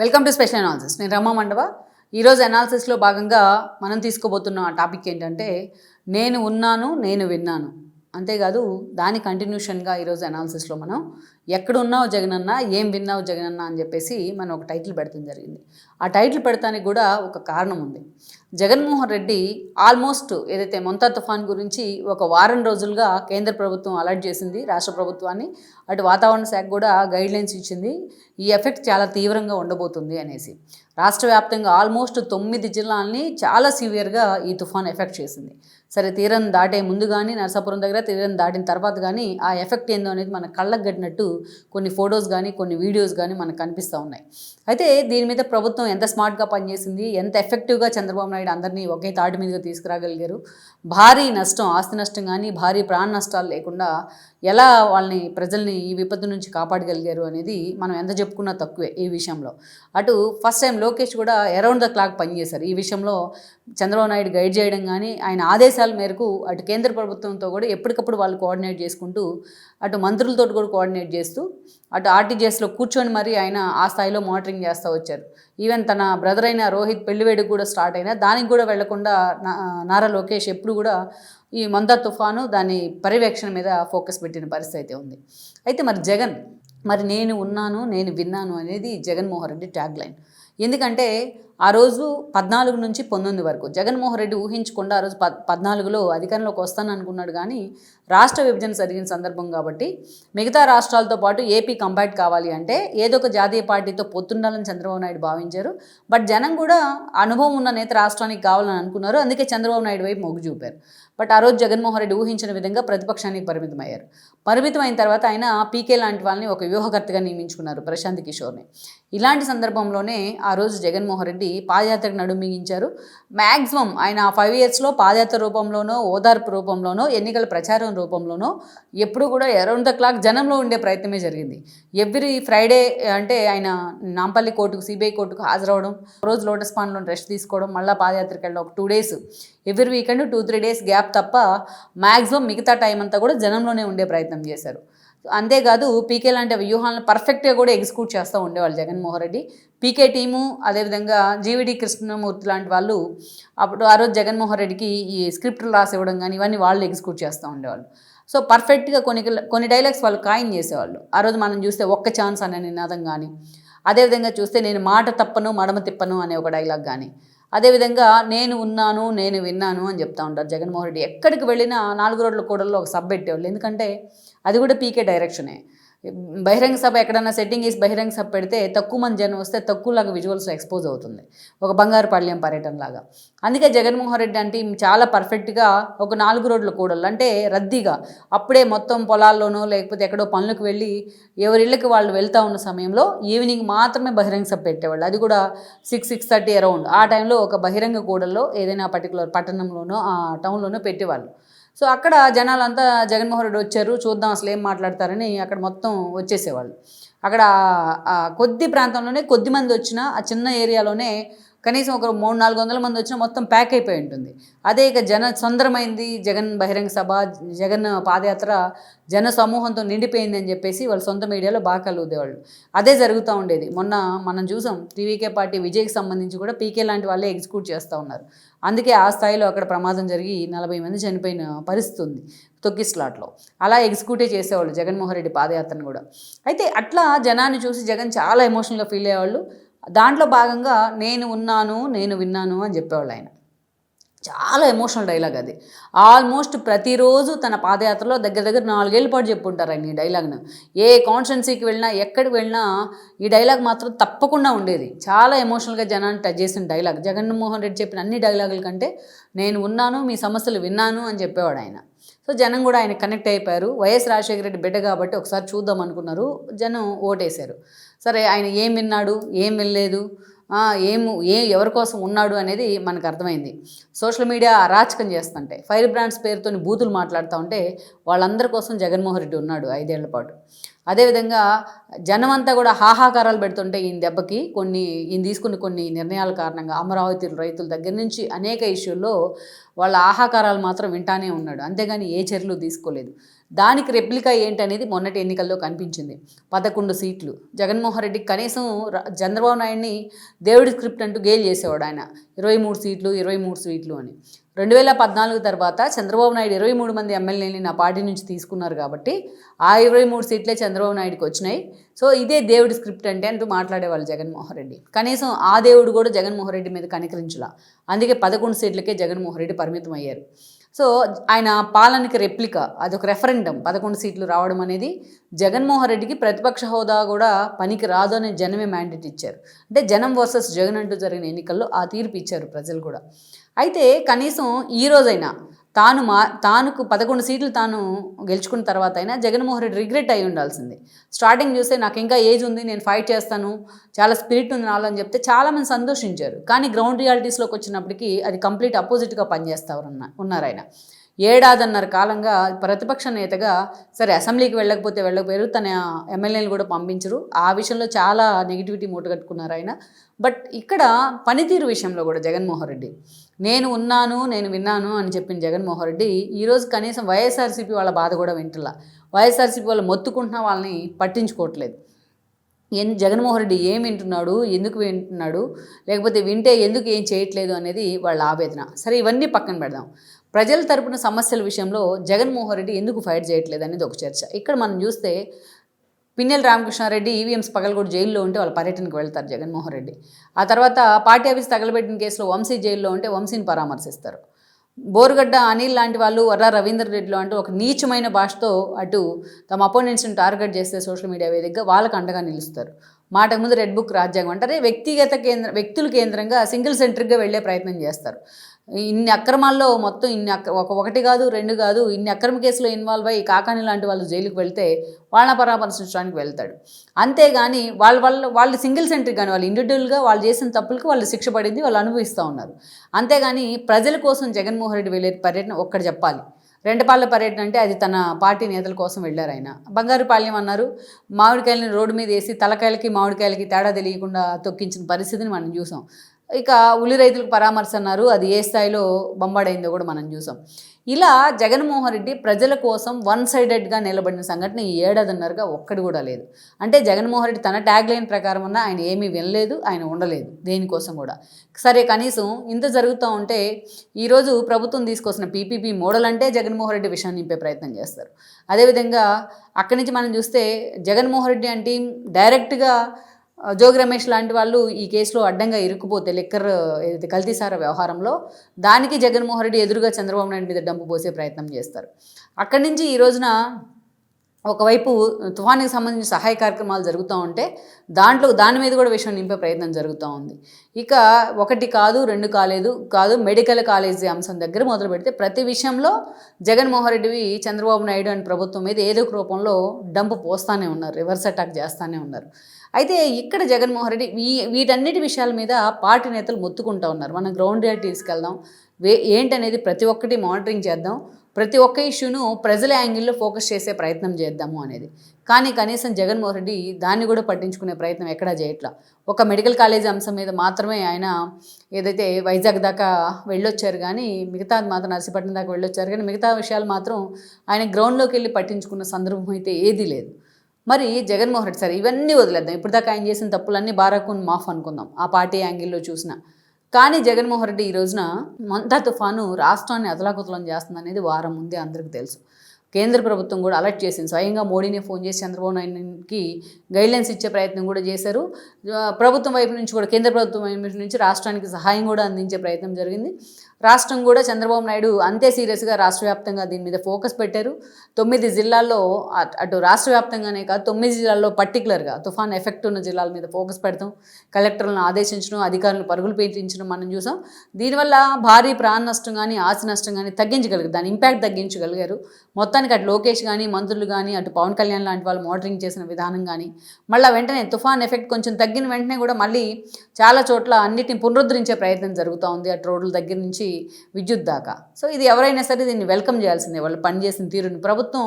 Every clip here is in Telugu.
వెల్కమ్ టు స్పెషల్ అనాలిసిస్ నేను రమ్మ మండవ. ఈరోజు అనాలిసిస్లో భాగంగా మనం తీసుకోబోతున్న టాపిక్ ఏంటంటే నేను ఉన్నాను నేను విన్నాను. అంతేకాదు దాని కంటిన్యూషన్గా ఈరోజు అనాలిసిస్లో మనం ఎక్కడున్నావు జగనన్న ఏం విన్నావు జగనన్న అని చెప్పేసి మనం ఒక టైటిల్ పెడతాం జరిగింది. ఆ టైటిల్ పెడతానికి కూడా ఒక కారణం ఉంది. జగన్మోహన్ రెడ్డి ఆల్మోస్ట్ ఏదైతే మొంతా తుఫాన్ గురించి ఒక వారం రోజులుగా కేంద్ర ప్రభుత్వం అలర్ట్ చేసింది రాష్ట్ర ప్రభుత్వాన్ని అటు వాతావరణ శాఖ కూడా గైడ్లైన్స్ ఇచ్చింది ఈ ఎఫెక్ట్ చాలా తీవ్రంగా ఉండబోతుంది అనేసి. రాష్ట్ర వ్యాప్తంగా ఆల్మోస్ట్ తొమ్మిది జిల్లాల్ని చాలా సివియర్గా ఈ తుఫాన్ ఎఫెక్ట్ చేసింది. సరే తీరం దాటే ముందు కానీ నరసాపురం దగ్గర తీరం దాటిన తర్వాత కానీ ఆ ఎఫెక్ట్ ఏందో అనేది మన కళ్ళకు గట్టినట్టు కొన్ని ఫొటోస్ కానీ కొన్ని వీడియోస్ కానీ మనకు కనిపిస్తూ ఉన్నాయి. అయితే దీని మీద ప్రభుత్వం ఎంత స్మార్ట్గా పనిచేసింది ఎంత ఎఫెక్టివ్గా చంద్రబాబు నాయుడు అందరినీ ఒకే తాటి మీదుగా తీసుకురాగలిగారు భారీ నష్టం ఆస్తి నష్టం కానీ భారీ ప్రాణ నష్టాలు లేకుండా ఎలా వాళ్ళని ప్రజల్ని ఈ విపత్తు నుంచి కాపాడగలిగారు అనేది మనం ఎంత చెప్పుకున్నా తక్కువే ఈ విషయంలో. అటు ఫస్ట్ టైం లోకేష్ కూడా అరౌండ్ ద క్లాక్ పనిచేశారు. ఈ విషయంలో చంద్రబాబు నాయుడు గైడ్ చేయడం కానీ ఆయన ఆదేశాల మేరకు అటు కేంద్ర ప్రభుత్వంతో కూడా ఎప్పటికప్పుడు వాళ్ళు కోఆర్డినేట్ చేసుకుంటూ అటు మంత్రులతో కూడా కోఆర్డినేట్ చేస్తూ అటు ఆర్టీజీఎస్లో కూర్చొని మరీ ఆయన ఆ స్థాయిలో మానిటరింగ్ చేస్తూ వచ్చారు. ఈవెన్ తన బ్రదర్ అయిన రోహిత్ పెళ్ళివేడికి కూడా స్టార్ట్ అయినా దానికి కూడా వెళ్ళకుండా నా- నారా లోకేష్ ఎప్పుడు కూడా ఈ మంద తుఫాను దాని పర్యవేక్షణ మీద ఫోకస్ పెట్టిన పరిస్థితి అయితే ఉంది. అయితే మరి జగన్ మరి నేను ఉన్నాను నేను విన్నాను అనేది జగన్మోహన్ రెడ్డి ట్యాగ్ లైన్ ఎందుకంటే ఆ రోజు పద్నాలుగు నుంచి పంతొమ్మిది వరకు. జగన్మోహన్ రెడ్డి ఊహించకుండా ఆ రోజు పద్ పద్నాలుగులో అధికారంలోకి వస్తాను అనుకున్నాడు కానీ రాష్ట్ర విభజన జరిగిన సందర్భం కాబట్టి మిగతా రాష్ట్రాలతో పాటు ఏపీ కంపైట్ కావాలి అంటే ఏదో ఒక జాతీయ పార్టీతో పొత్తుండాలని చంద్రబాబు నాయుడు భావించారు. బట్ జనం కూడా అనుభవం ఉన్న నేత రాష్ట్రానికి కావాలని అనుకున్నారు. అందుకే చంద్రబాబు నాయుడు వైపు మొగ్గు చూపారు. బట్ ఆ రోజు జగన్మోహన్ రెడ్డి ఊహించిన విధంగా ప్రతిపక్షానికి పరిమితమయ్యారు. పరిమితం అయిన తర్వాత ఆయన పీకే లాంటి వాళ్ళని ఒక వ్యూహకర్తగా నియమించుకున్నారు ప్రశాంత్ కిషోర్ని. ఇలాంటి సందర్భంలోనే ఆ రోజు జగన్మోహన్ రెడ్డి పాదయాత్రకు నడుమిగించారు మ్యాక్సిమం ఆయన ఫైవ్ ఇయర్స్లో పాదయాత్ర రూపంలోనో ఓదార్పు రూపంలోనో ఎన్నికల ప్రచారం రూపంలోనో ఎప్పుడు కూడా అరౌండ్ ద క్లాక్ జనంలో ఉండే ప్రయత్నమే జరిగింది. ఎవ్రీ ఫ్రైడే అంటే ఆయన నాంపల్లి కోర్టుకు సిబిఐ కోర్టుకు హాజరవడం రోజు లోటస్ పాండ్లో రెస్ట్ తీసుకోవడం మళ్ళీ పాదయాత్రకు వెళ్ళడం ఒక two days every weekend two three days gap తప్ప మ్యాక్సిమం మిగతా టైం అంతా కూడా జనంలోనే ఉండే ప్రయత్నం చేశారు. అంతేకాదు పీకే లాంటి వ్యూహాలను పర్ఫెక్ట్గా కూడా ఎగ్జిక్యూట్ చేస్తూ ఉండేవాళ్ళు జగన్మోహన్ రెడ్డి. పీకే టీము అదేవిధంగా జీవిడి కృష్ణమూర్తి లాంటి వాళ్ళు అప్పుడు ఆ రోజు జగన్మోహన్ రెడ్డికి ఈ స్క్రిప్ట్లు రాసి ఇవ్వడం కానీ ఇవన్నీ వాళ్ళు ఎగ్జిక్యూట్ చేస్తూ ఉండేవాళ్ళు. సో పర్ఫెక్ట్గా కొన్ని కొన్ని డైలాగ్స్ వాళ్ళు కాయిన్ చేసేవాళ్ళు. ఆ రోజు మనం చూస్తే ఒక్క ఛాన్స్ అనే నినాదం కానీ అదేవిధంగా చూస్తే నేను మాట తప్పను మడమ తిప్పను అనే ఒక డైలాగ్ కానీ అదేవిధంగా నేను ఉన్నాను నేను విన్నాను అని చెప్తా ఉంటారు జగన్మోహన్ రెడ్డి. ఎక్కడికి వెళ్ళినా నాలుగు రోడ్ల కూడల్లో ఒక సబ్ పెట్టేవాళ్ళు. ఎందుకంటే అది కూడా పీకే డైరెక్షనే బహిరంగ సభ ఎక్కడన్నా సెట్టింగ్ వేసి బహిరంగ సభ పెడితే తక్కువ మంది జనం వస్తే తక్కువలాగా విజువల్స్ ఎక్స్పోజ్ అవుతుంది. ఒక బంగారు పర్యటన లాగా. అందుకే జగన్మోహన్ రెడ్డి అంటే చాలా పర్ఫెక్ట్గా ఒక నాలుగు రోడ్ల కూడలు అంటే రద్దీగా. అప్పుడే మొత్తం పొలాల్లోనో లేకపోతే ఎక్కడో పనులకు వెళ్ళి ఎవరిళ్ళకి వాళ్ళు వెళ్తూ ఉన్న సమయంలో ఈవినింగ్ మాత్రమే బహిరంగ సభ పెట్టేవాళ్ళు. అది కూడా సిక్స్ సిక్స్ థర్టీ అరౌండ్ ఆ టైంలో ఒక బహిరంగ కూడల్లో ఏదైనా పర్టికులర్ పట్టణంలోనో ఆ టౌన్లోనో పెట్టేవాళ్ళు. సో అక్కడ జనాలంతా జగన్మోహన్ రెడ్డి వచ్చారు చూద్దాం అసలు ఏం మాట్లాడతారని అక్కడ మొత్తం వచ్చేసేవాళ్ళు. అక్కడ కొద్ది ప్రాంతంలోనే కొద్ది మంది వచ్చినా ఆ చిన్న ఏరియాలోనే కనీసం ఒక మూడు నాలుగు వందల మంది వచ్చినా మొత్తం ప్యాక్ అయిపోయి ఉంటుంది. అదే ఇక జన సొందరమైంది జగన్ బహిరంగ సభ జగన్ పాదయాత్ర జన సమూహంతో నిండిపోయింది అని చెప్పేసి వాళ్ళ సొంత మీడియాలో బాగా కలుగుదేవాళ్ళు అదే జరుగుతూ ఉండేది. మొన్న మనం చూసాం టీవీకే పార్టీ విజయ్కి సంబంధించి కూడా పీకే లాంటి వాళ్ళే ఎగ్జిక్యూట్ చేస్తూ ఉన్నారు. అందుకే ఆ స్థాయిలో అక్కడ ప్రమాదం జరిగి నలభై మంది చనిపోయిన పరిస్థితి ఉంది తొక్కిస్లాట్లో అలా ఎగ్జిక్యూటే చేసేవాళ్ళు జగన్మోహన్ రెడ్డి పాదయాత్రను కూడా. అయితే అట్లా జనాన్ని చూసి జగన్ చాలా ఎమోషనల్గా ఫీల్ అయ్యేవాళ్ళు. దాంట్లో భాగంగా నేను ఉన్నాను నేను విన్నాను అని చెప్పేవాళ్ళు ఆయన. చాలా ఎమోషనల్ డైలాగ్ అది. ఆల్మోస్ట్ ప్రతిరోజు తన పాదయాత్రలో దగ్గర దగ్గర నాలుగేళ్ళ పాటు చెప్పుంటారు ఆయన ఈ డైలాగ్ను ఏ కాన్స్టెన్సీకి వెళ్ళినా ఎక్కడికి వెళ్ళినా ఈ డైలాగ్ మాత్రం తప్పకుండా ఉండేది. చాలా ఎమోషనల్గా జనాన్ని టచ్ చేసిన డైలాగ్ జగన్మోహన్ రెడ్డి చెప్పిన అన్ని డైలాగుల కంటే నేను ఉన్నాను మీ సమస్యలు విన్నాను అని చెప్పేవాడు ఆయన. సో జనం కూడా ఆయన కనెక్ట్ అయిపోయారు. వైఎస్ రాజశేఖర రెడ్డి బిడ్డ కాబట్టి ఒకసారి చూద్దాం అనుకున్నారు. జనం ఓటేశారు. సరే ఆయన ఏం విన్నాడు? ఏం వినలేదు? ఏము ఏం ఏ ఎవరి కోసం ఉన్నాడు అనేది మనకు అర్థమైంది. సోషల్ మీడియా అరాచకం చేస్తుంటే ఫైర్ బ్రాండ్స్ పేరుతో బూతులు మాట్లాడుతూ ఉంటే వాళ్ళందరి కోసం జగన్మోహన్ రెడ్డి ఉన్నాడు ఐదేళ్ళ పాటు. అదేవిధంగా జనం అంతా కూడా హాహాకారాలు పెడుతుంటే ఈయన దెబ్బకి కొన్ని ఈయన తీసుకున్న కొన్ని నిర్ణయాల కారణంగా అమరావతి రైతుల దగ్గర నుంచి అనేక ఇష్యూల్లో వాళ్ళ ఆహాకారాలు మాత్రం వింటానే ఉన్నాడు. అంతేగాని ఏ చర్యలు తీసుకోలేదు. దానికి రెప్లికా ఏంటనేది మొన్నటి ఎన్నికల్లో కనిపించింది. పదకొండు సీట్లు. జగన్మోహన్ రెడ్డి కనీసం చంద్రబాబు నాయుడిని దేవుడి స్క్రిప్ట్ అంటూ గేల్ చేసేవాడు ఆయన. ఇరవై మూడు సీట్లు ఇరవై మూడు సీట్లు అని. రెండు వేల పద్నాలుగు తర్వాత చంద్రబాబు నాయుడు ఇరవై మూడు మంది ఎమ్మెల్యేని నా పార్టీ నుంచి తీసుకున్నారు కాబట్టి ఆ ఇరవై మూడు సీట్లే చంద్రబాబు నాయుడుకి వచ్చినాయి. సో ఇదే దేవుడి స్క్రిప్ట్ అంటే అంటూ మాట్లాడేవాళ్ళు జగన్మోహన్ రెడ్డి. కనీసం ఆ దేవుడు కూడా జగన్మోహన్ రెడ్డి మీద కనికరించలా. అందుకే పదకొండు సీట్లకే జగన్మోహన్ రెడ్డి పరిమితం అయ్యారు సో ఆయన పాలనకి రెప్లికా అదొక రెఫరెండం. పదకొండు సీట్లు రావడం అనేది జగన్మోహన్ రెడ్డికి ప్రతిపక్ష హోదా కూడా పనికి రాదు అనే జనమే మ్యాండేట్ ఇచ్చారు. అంటే జనం వర్సెస్ జగన్ అంటూ జరిగిన ఎన్నికల్లో ఆ తీర్పు ఇచ్చారు ప్రజలు కూడా. అయితే కనీసం ఈ రోజైనా తాను మా తానుకు పదకొండు సీట్లు తాను గెలుచుకున్న తర్వాత అయినా జగన్మోహన్ రెడ్డి రిగ్రెట్ అయి ఉండాల్సింది. స్టార్టింగ్ చూస్తే నాకు ఇంకా ఏజ్ ఉంది నేను ఫైట్ చేస్తాను చాలా స్పిరిట్ ఉంది నాలో అని చెప్తే చాలామంది సంతోషించారు. కానీ గ్రౌండ్ రియాలిటీస్లోకి వచ్చినప్పటికీ అది కంప్లీట్ అపోజిట్గా పనిచేస్తారు ఉన్నారు ఆయన. ఏడాదిన్నర కాలంగా ప్రతిపక్ష నేతగా సరే అసెంబ్లీకి వెళ్ళకపోతే వెళ్ళకపోయారు తన ఎమ్మెల్యేలు కూడా పంపించరు. ఆ విషయంలో చాలా నెగిటివిటీ మూటగట్టుకున్నారు ఆయన. బట్ ఇక్కడ పనితీరు విషయంలో కూడా జగన్మోహన్ రెడ్డి నేను ఉన్నాను నేను విన్నాను అని చెప్పిన జగన్మోహన్ రెడ్డి ఈరోజు కనీసం వైఎస్ఆర్సీపీ వాళ్ళ బాధ కూడా వింటలా వైఎస్ఆర్సీపీ వాళ్ళు మొత్తుకుంటున్న వాళ్ళని పట్టించుకోవట్లేదు. ఎన్ జగన్మోహన్ రెడ్డి ఏం వింటున్నాడు ఎందుకు వింటున్నాడు లేకపోతే వింటే ఎందుకు ఏం చేయట్లేదు అనేది వాళ్ళ ఆవేదన. సరే ఇవన్నీ పక్కన పెడదాం. ప్రజల తరపున సమస్యల విషయంలో జగన్మోహన్ రెడ్డి ఎందుకు ఫైట్ చేయట్లేదు అనేది ఒక చర్చ. ఇక్కడ మనం చూస్తే పిన్నెల రామకృష్ణారెడ్డి ఈవీఎంస్ పగలగొడు జైల్లో ఉంటే వాళ్ళ పర్యటనకు వెళ్తారు జగన్మోహన్ రెడ్డి. ఆ తర్వాత పార్టీ ఆఫీస్ తగలబెట్టిన కేసులో వంశీ జైల్లో ఉంటే వంశీని పరామర్శిస్తారు. బోరుగడ్డ అనిల్ లాంటి వాళ్ళు వర్రా రవీందర్ రెడ్డిలో అంటూ ఒక నీచమైన భాషతో అటు తమ అపోనెంట్స్ని టార్గెట్ చేస్తే సోషల్ మీడియా వేదికగా వాళ్ళకు అండగా నిలుస్తారు. మాటకు ముందు రెడ్ బుక్ రాజ్యాంగం అంటారే. వ్యక్తిగత కేంద్ర వ్యక్తుల కేంద్రంగా సింగిల్ సెంటర్గా వెళ్ళే ప్రయత్నం చేస్తారు. ఇన్ని అక్రమాల్లో మొత్తం ఇన్ని అక్ర ఒక ఒకటి కాదు రెండు కాదు ఇన్ని అక్రమ కేసులో ఇన్వాల్వ్ అయ్యి కాకాని లాంటి వాళ్ళు జైలుకు వెళ్తే వాళ్ళని పరామర్శించడానికి వెళ్తాడు. అంతేగాని వాళ్ళ వాళ్ళ వాళ్ళు సింగిల్ సెంటర్ కానీ వాళ్ళు ఇండివిజువల్గా వాళ్ళు చేసిన తప్పులకు వాళ్ళు శిక్ష పడింది వాళ్ళు అనుభవిస్తూ ఉన్నారు. అంతేగాని ప్రజల కోసం జగన్మోహన్ రెడ్డి వెళ్ళే పర్యటన ఒక్కటి చెప్పాలి. రెండపాళ్ళ పర్యటన అంటే అది తన పార్టీ నేతల కోసం వెళ్ళారు ఆయన. బంగారుపాళ్యం అన్నారు. మామిడికాయలని రోడ్డు మీద వేసి తలకాయలకి మామిడికాయలకి తేడా తెలియకుండా తొక్కించిన పరిస్థితిని మనం చూసాం. ఇక ఉల్లి రైతులకు పరామర్శ అన్నారు అది ఏ స్థాయిలో బొంబాడైందో కూడా మనం చూసాం. ఇలా జగన్మోహన్ రెడ్డి ప్రజల కోసం వన్ సైడెడ్గా నిలబడిన సంఘటన ఈ ఏడాదిన్నరగా ఒక్కటి కూడా లేదు. అంటే జగన్మోహన్ రెడ్డి తన ట్యాగ్ లైన్ ప్రకారం ఉన్న ఆయన ఏమీ వినలేదు ఆయన ఉండలేదు దేనికోసం కూడా. సరే కనీసం ఇంత జరుగుతూ ఉంటే ఈరోజు ప్రభుత్వం తీసుకొచ్చిన పీపీపీ మోడల్ అంటే జగన్మోహన్ రెడ్డి విషయం నింపే ప్రయత్నం చేస్తారు. అదేవిధంగా అక్కడి నుంచి మనం చూస్తే జగన్మోహన్ రెడ్డి అంటే డైరెక్ట్గా జోగి రమేష్ లాంటి వాళ్ళు ఈ కేసులో అడ్డంగా ఇరుక్కుపోతే లిక్కర్ ఏదైతే కల్తీసార వ్యవహారంలో దానికి జగన్మోహన్ రెడ్డి ఎదురుగా చంద్రబాబు నాయుడు మీద డంపు పోసే ప్రయత్నం చేస్తారు. అక్కడి నుంచి ఈ రోజున ఒకవైపు తుఫానికి సంబంధించిన సహాయ కార్యక్రమాలు జరుగుతూ ఉంటే దాంట్లో దాని మీద కూడా విషయం నింపే ప్రయత్నం జరుగుతూ ఉంది. ఇక ఒకటి కాదు రెండు కాలేదు కాదు మెడికల్ కాలేజీ అంశం దగ్గర మొదలు పెడితే ప్రతి విషయంలో జగన్మోహన్ రెడ్డివి చంద్రబాబు నాయుడు అండ్ ప్రభుత్వం మీద ఏదో ఒక రూపంలో డంపు పోస్తానే ఉన్నారు రివర్స్ అటాక్ చేస్తానే ఉన్నారు. అయితే ఇక్కడ జగన్మోహన్ రెడ్డి వీ వీటన్నిటి విషయాల మీద పార్టీ నేతలు మొత్తుకుంటూ ఉన్నారు. మనం గ్రౌండ్ రియాలిటీస్కి తీసుకెళ్దాం వే ఏంటనేది ప్రతి ఒక్కటి మానిటరింగ్ చేద్దాం. ప్రతి ఒక్క ఇష్యూను ప్రజల యాంగిల్లో ఫోకస్ చేసే ప్రయత్నం చేద్దాము అనేది. కానీ కనీసం జగన్మోహన్ రెడ్డి దాన్ని కూడా పట్టించుకునే ప్రయత్నం ఎక్కడా చేయట్లా. ఒక మెడికల్ కాలేజ్ అంశం మీద మాత్రమే ఆయన ఏదైతే వైజాగ్ దాకా వెళ్ళొచ్చారు కానీ మిగతా మాత్రం నర్సీపట్నం దాకా వెళ్ళొచ్చారు కానీ మిగతా విషయాలు మాత్రం ఆయన గ్రౌండ్లోకి వెళ్ళి పట్టించుకున్న సందర్భం అయితే ఏదీ లేదు. మరి జగన్మోహన్ రెడ్డి సార్ ఇవన్నీ వదిలేద్దాం. ఇప్పుడు దాకా ఆయన చేసిన తప్పులన్నీ బారాకున్ మాఫ్ అనుకుందాం. ఆ పార్టీ యాంగిల్లో చూసిన. కానీ జగన్మోహన్ రెడ్డి ఈ రోజున మంతా తుఫాను రాష్ట్రాన్ని అతలాకుతలం చేస్తుంది అనేది వారం ముందే అందరికీ తెలుసు. కేంద్ర ప్రభుత్వం కూడా అలర్ట్ చేసింది. స్వయంగా మోడీనే ఫోన్ చేసి చంద్రబాబు నాయుడుకి గైడ్లైన్స్ ఇచ్చే ప్రయత్నం కూడా చేశారు. ప్రభుత్వం వైపు నుంచి కూడా కేంద్ర ప్రభుత్వం వైపు నుంచి రాష్ట్రానికి సహాయం కూడా అందించే ప్రయత్నం జరిగింది. రాష్ట్రం కూడా చంద్రబాబు నాయుడు అంతే సీరియస్గా రాష్ట్ర వ్యాప్తంగా దీని మీద ఫోకస్ పెట్టారు. తొమ్మిది జిల్లాల్లో అట్- అటు రాష్ట్ర వ్యాప్తంగానే కాదు తొమ్మిది జిల్లాల్లో పర్టికులర్గా తుఫాన్ ఎఫెక్ట్ ఉన్న జిల్లాల మీద ఫోకస్ పెడతాం. కలెక్టర్లను ఆదేశించడం అధికారులను పరుగులు పెట్టించడం మనం చూసాం. దీనివల్ల భారీ ప్రాణ నష్టం కానీ ఆస్తి నష్టం కానీ తగ్గించగలిగారు. దాని ఇంపాక్ట్ తగ్గించగలిగారు. మొత్తానికి అటు లోకేష్ కానీ మంత్రులు కానీ అటు పవన్ కళ్యాణ్ లాంటి వాళ్ళు మోటరింగ్ చేసిన విధానం కానీ మళ్ళీ వెంటనే తుఫాన్ ఎఫెక్ట్ కొంచెం తగ్గిన వెంటనే కూడా మళ్ళీ చాలా చోట్ల అన్నిటిని పునరుద్ధరించే ప్రయత్నం జరుగుతూ ఉంది. అటు రోడ్ల దగ్గర నుంచి విద్యుత్ దాకా. సో ఇది ఎవరైనా సరే దీన్ని వెల్కమ్ చేయాల్సిందే. వాళ్ళు పనిచేసిన తీరుని. ప్రభుత్వం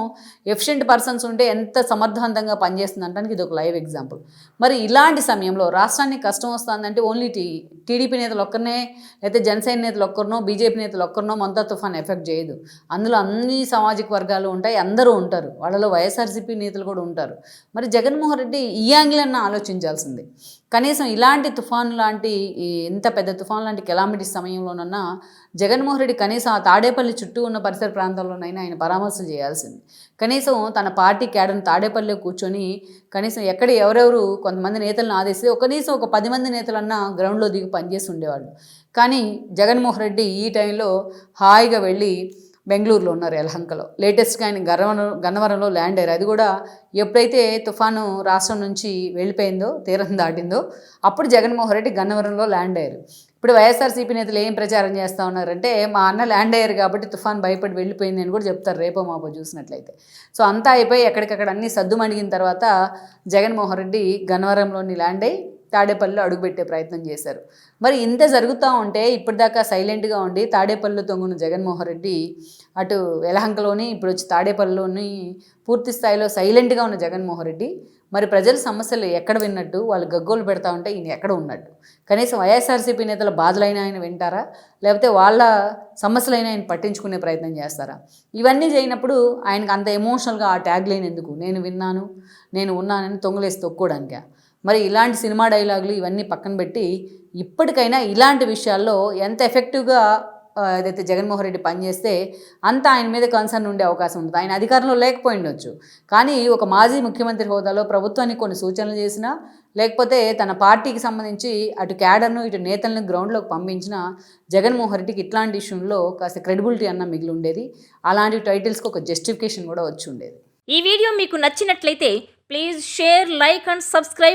ఎఫిషియెంట్ పర్సన్స్ ఉంటే ఎంత సమర్థవంతంగా పనిచేస్తుంది అనడానికి ఇది ఒక లైవ్ ఎగ్జాంపుల్. మరి ఇలాంటి సమయంలో రాష్ట్రానికి కష్టం వస్తుందంటే ఓన్లీ టీ టీడీపీ నేతలు ఒక్కరినే లేకపోతే జనసేన నేతలు ఒక్కరినో బీజేపీ నేతలు ఒక్కరినో మంతా తుఫాన్ ఎఫెక్ట్ చేయదు. అందులో అన్ని సామాజిక వర్గాలు ఉంటాయి అందరూ ఉంటారు. వాళ్ళలో వైఎస్ఆర్సీపీ నేతలు కూడా ఉంటారు. మరి జగన్మోహన్ రెడ్డి ఈ యాంగిల్ అన్న ఆలోచించాల్సింది. కనీసం ఇలాంటి తుఫాన్ లాంటి ఎంత ఇంత పెద్ద తుఫాన్ లాంటి కెలామిటీ సమయంలోనన్నా జగన్మోహన్ రెడ్డి కనీసం ఆ తాడేపల్లి చుట్టూ ఉన్న పరిసర ప్రాంతాల్లోనైనా ఆయన పరామర్శలు చేయాల్సింది. కనీసం తన పార్టీ క్యాడర్ని తాడేపల్లిలో కూర్చొని కనీసం ఎక్కడ ఎవరెవరు కొంతమంది నేతలను ఆదేశిస్తే ఒక కనీసం ఒక పది మంది నేతలన్నా గ్రౌండ్లో దిగి పనిచేసి ఉండేవాళ్ళు. కానీ జగన్మోహన్ రెడ్డి ఈ టైంలో హాయిగా వెళ్ళి బెంగళూరులో ఉన్నారు యలహంకలో. లేటెస్ట్గా ఆయన గన్నవరం గన్నవరంలో ల్యాండ్ అయ్యారు. అది కూడా ఎప్పుడైతే తుఫాను రాష్ట్రం నుంచి వెళ్ళిపోయిందో తీరం దాటిందో అప్పుడు జగన్మోహన్ రెడ్డి గన్నవరంలో ల్యాండ్ అయ్యారు. ఇప్పుడు వైఎస్ఆర్సీపీ నేతలు ఏం ప్రచారం చేస్తూ ఉన్నారంటే మా అన్న ల్యాండ్ అయ్యారు కాబట్టి తుఫాన్ భయపడి వెళ్ళిపోయింది అని కూడా చెప్తారు రేపో మాపో చూసినట్లయితే. సో అంతా అయిపోయి ఎక్కడికక్కడ అన్ని సద్దు మణిగిన తర్వాత జగన్మోహన్ రెడ్డి గన్నవరంలోని ల్యాండ్ అయ్యి తాడేపల్లిలో అడుగుపెట్టే ప్రయత్నం చేశారు. మరి ఇంత జరుగుతూ ఉంటే ఇప్పటిదాకా సైలెంట్గా ఉండి తాడేపల్లిలో తొంగున జగన్మోహన్ రెడ్డి అటు వెలహంకలోని ఇప్పుడు వచ్చి తాడేపల్లిలోని పూర్తి స్థాయిలో సైలెంట్గా ఉన్న జగన్మోహన్ రెడ్డి మరి ప్రజల సమస్యలు ఎక్కడ విన్నట్టు వాళ్ళు గగ్గోలు పెడతా ఉంటే ఈయన ఎక్కడ ఉన్నట్టు? కనీసం వైఎస్ఆర్సీపీ నేతల బాధలైన ఆయన వింటారా? లేకపోతే వాళ్ళ సమస్యలైన ఆయన పట్టించుకునే ప్రయత్నం చేస్తారా? ఇవన్నీ చేయనప్పుడు ఆయనకు అంత ఎమోషనల్గా ఆ ట్యాగ్ లేని ఎందుకు? నేను విన్నాను నేను ఉన్నానని తొంగలేసి తొక్కోడానికా మరి ఇలాంటి సినిమా డైలాగులు ఇవన్నీ పక్కన పెట్టి ఇప్పటికైనా ఇలాంటి విషయాల్లో ఎంత ఎఫెక్టివ్గా ఏదైతే జగన్మోహన్ రెడ్డి పనిచేస్తే అంత ఆయన మీద కన్సర్న్ ఉండే అవకాశం ఉంటుంది. ఆయన అధికారంలో లేకపోయి ఉండొచ్చు కానీ ఒక మాజీ ముఖ్యమంత్రి హోదాలో ప్రభుత్వానికి కొన్ని సూచనలు చేసినా లేకపోతే తన పార్టీకి సంబంధించి అటు క్యాడర్ను ఇటు నేతలను గ్రౌండ్లోకి పంపించిన జగన్మోహన్ రెడ్డికి ఇట్లాంటి ఇష్యూల్లో కాస్త క్రెడిబిలిటీ అన్న మిగిలి ఉండేది. అలాంటి టైటిల్స్కి ఒక జస్టిఫికేషన్ కూడా వచ్చి ఉండేది. ఈ వీడియో మీకు నచ్చినట్లయితే please share like and subscribe